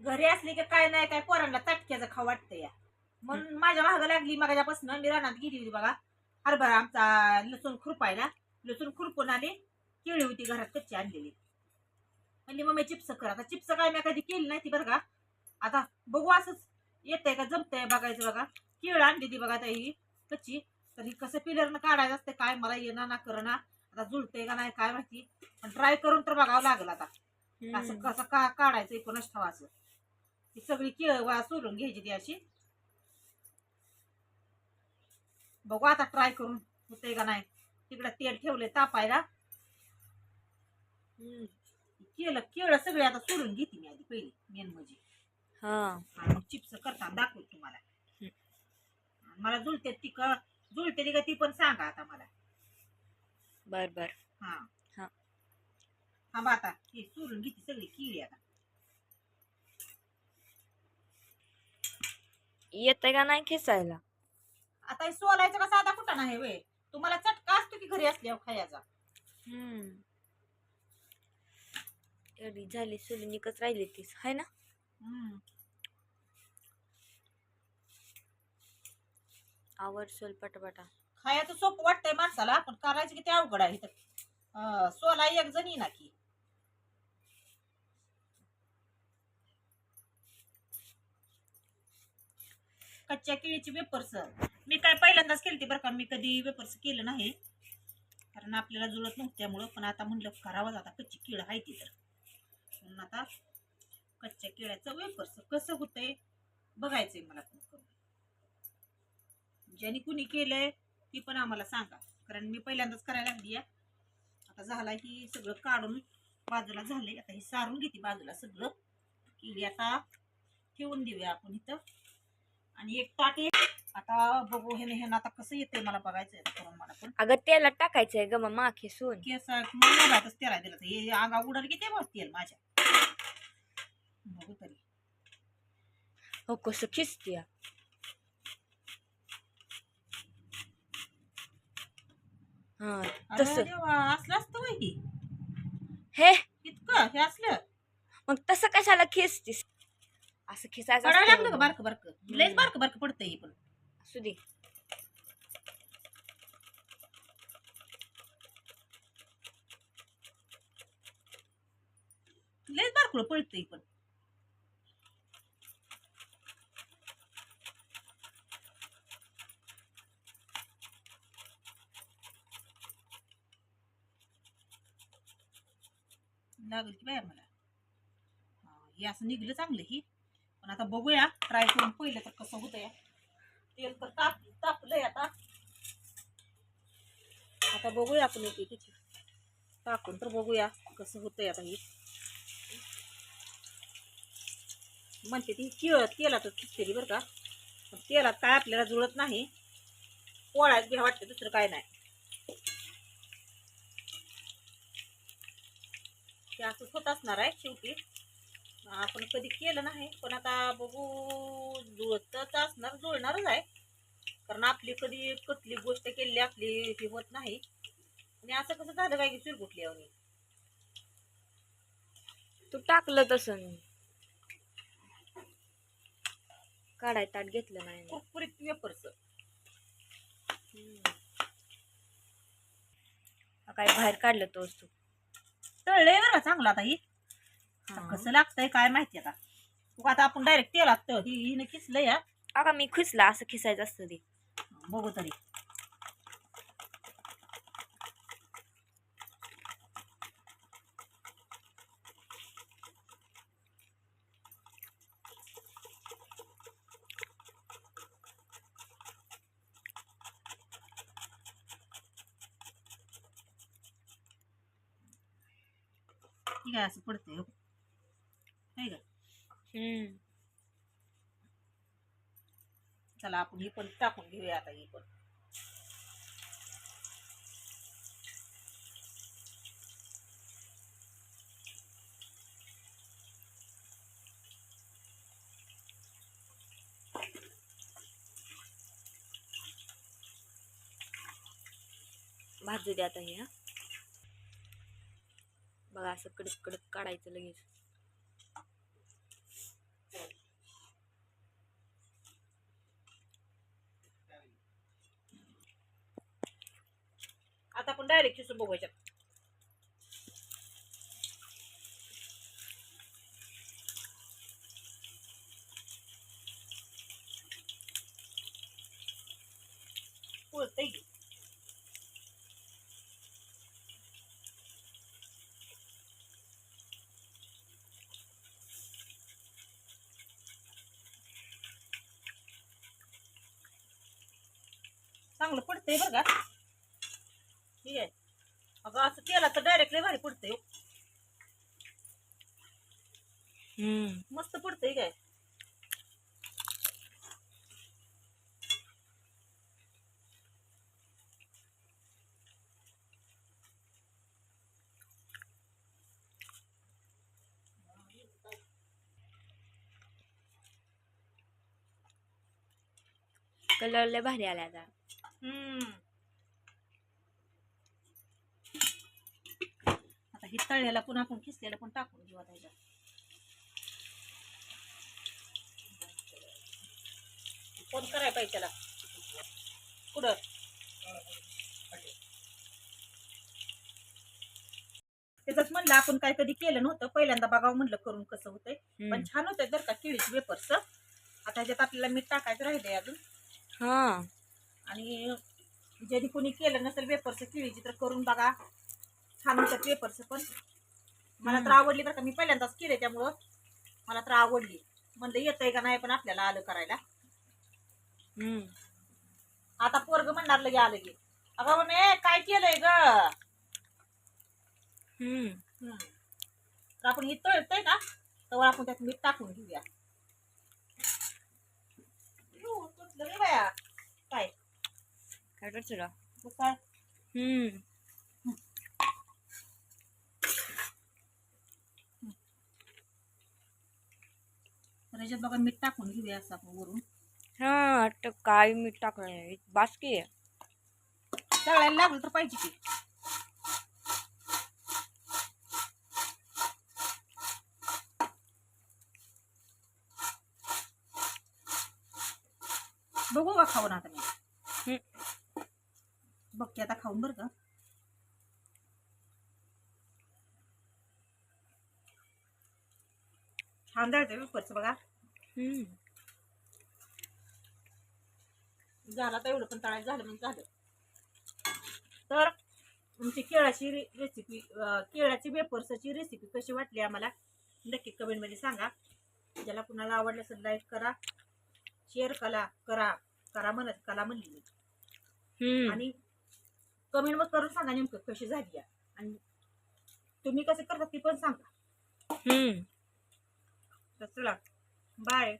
घरी असली की काय नाही काय पोरांना चटक्याचं खाऊ वाटतं या. म्हणून माझ्या मागं लागली माझ्यापासून मी रानात गेली होती बघा. हरभरा आमचा लसूण खुरपायला लसूण खुरपून आली केळी होती घरात कच्ची आणलेली. म्हणली मग मी चिप्स कर आता. चिप्स काय मी कधी केली नाही ती बरं का. आता बघू असंच येतंय का जमतंय बघायचं बघा. केळ आणली ती बघा आता ही कच्ची. तर ही कसं पिलरनं काढायचं असतं काय मला येणार ना करणं आता जुळतंय का नाही काय माहिती. पण ट्राय करून तर बघावं लागेल आता. असं कसं का काढायचं एकोणच ठेवायचं ती सगळी केळ वा घ्यायची ती अशी. बघू आता ट्राय करून होतंय का नाही. तिकडे तेल ठेवले तापायला. केलं केळं सगळे आता सोडून घेते मी आधी पहिली मेन म्हणजे. हा. मग चिप्स करताना दाखवत तुम्हाला. मला जुळते ती का जुळते ती का ती पण सांगा आता मला. बर बर. हा. हा. थांबा आता ही सोडून घेते सगळी किळी आता. येतंय का नाही खेचायला? आता हे सोलायचं का साधा कुठं नाही वे तुम्हाला चटका असतो की घरी असल्यावर खायचा? हम्म. एवढी झाली सुलिनिकच राहिली तीस हाय ना? हम्म. आवड सोल पटापटा. खायचं सोपं वाटतंय माणसाला पण करायचं किती अवघड आहे इथं. अं, सोला एक जणी ना की. कच्च्या केळीची वेपर्स मी काय पहिल्यांदाच केली बरं का मी कधी वेपर्स केलं नाही. कारण आपल्याला जुळत नव्हत्यामुळं पण आता म्हणलं करावंच आता कच्ची केळं आहे ती तर. म्हणून आता कच्च्या केळ्याचं वेपर्स कसं होतंय बघायचंय मला पण करून. ज्याने कुणी केलंय ती पण आम्हाला सांगा. कारण मी पहिल्यांदाच करायला लागली आता झाला की सगळं काढून बाजूला झाले आता हे सारून घेते बाजूला सगळं. केळी आता ठेवून देऊया आपण इथं. आणि एक ताट एक आता बघू हे हे आता कसं येतंय मला बघायचं आहे करून मला पण. अगं तेलात टाकायचंय ग मग माखे सोन. केस मोबाईलच तेला दिलं तर. हे अंगा उडल की ते तेल माझ्या. बघू तरी. हो कसं खिचते हा तसं. असलं असतं वय हे? इतकं? हे असलं? मग तसं कशाला खेचतीस असं खिचायचं पडायला असतं. लागलं का? बघ. बारकं. बारकं लयच बारकं बारकं पडतंय हे पण. असू दे. लयच बारकुळ पडतंय पण. लागल की बाया मला हा, हे असं निघलं चांगलं ही. पण आता बघूया. ट्राय करून पहिलं तर कसं होतंय. तेल तर ताप तापलंय आता. आता बघूया आपण एक एक टाकून तर बघूया कसं होतंय आता हे. म्हणते ती केळ तेलातच खिचली बरं का. पण तेलात काय आपल्याला जुळत नाही. पोळ्यात घ्या वाटतं दुसरं काय नाही. ते असंच होत असणार आहे शेवटी. आपण कधी केलं नाही पण आता बघू जुळतच असणार जुळणारच आहे. कारण आपली कधी कुठली गोष्ट केली आपली हे होत नाही. आणि असं कसं झालं काय की चिरगुटली आणि तू टाकलं तसं काढाय ताट घेतलं नाही. कुरकुरीत वेपर्स हा काय बाहेर काढलं तोच तू. तळलंय बरं चांगलं आता ही. आता हा. कसं लागतंय काय माहिती आता तू आता आपण डायरेक्ट तेलात तळ ही हिनं किसलंय हा. अगं मी खुसला असं खिसायचं असतं ते बघू तरी ठीक आहे असं पडतंय हो आहे का चला आपण ही पण टाकून घेऊया आता ही पण. भाजू दे आता हे हा. बघा असं कडक कडक काढायचं लगेच. डायरेक्ट सुद्धा बघू की. चांगलं पडतंय बरं का अगं असं केला तर डायरेक्ट लय भारी पडतंय. हो. हम्म. मस्त पडतंय काय? कलर लय भारी आला आता. हम्म. हे तळलेला पुन्हा आपण खिसलेला पण टाकून घेऊ आता ह्याच्यात फोन करायला पाहिजे त्याला. पुढं त्याच म्हणलं आपण काय कधी केलं नव्हतं. पहिल्यांदा बघावं म्हणलं करून कसं होतंय. पण छान होतंय बरं का केळीची वेपर्स आता ह्याच्यात आपल्याला मीठ टाकायचं राहिलंय अजून. हा. आणि ज्यांनी कोणी केलं नसेल वेपर्स केळीची तर करून बघा. छान होतात वेपर्स पण. मला तर आवडली बरं का. मी पहिल्यांदाच केले त्यामुळं. मला तर आवडली. म्हणलं येतंय का नाही पण आपल्याला आलं करायला. हम्म. आता पोरग म्हणणार लगे आलं की. अगं म्हणे काय केलंय ग? हम्म. तर आपण हे तळतंय ना तर आपण त्यात मीठ टाकून घेऊया. काय? काय तुला? काय? हम्म. तर याच्यात बघा मीठ टाकून घेऊया असं आपण वरून. हा आता काय मीठ टाकलं बासकी आहे. तळायला लागलं तर पाहिजे की. बघू का खाऊन आता मी. हम्म. बघते आता खाऊन बरं का. छान जायचं वेफरचं बघा. झाला तर एवढं पण तळायचं झालं म्हणजे झालं. तर तुमची केळाची रेसिपी केळाची वेपर्सची रेसिपी कशी वाटली आम्हाला? नक्की कमेंटमध्ये सांगा. ज्याला कुणाला आवडलं असेल लाईक करा शेअर करा करा करा म्हणत कला म्हणली आणि कमेंट मग करून सांगा नेमकं कशी झाली. आणि तुम्ही कसे करता ती पण सांगा. तर चला. बाय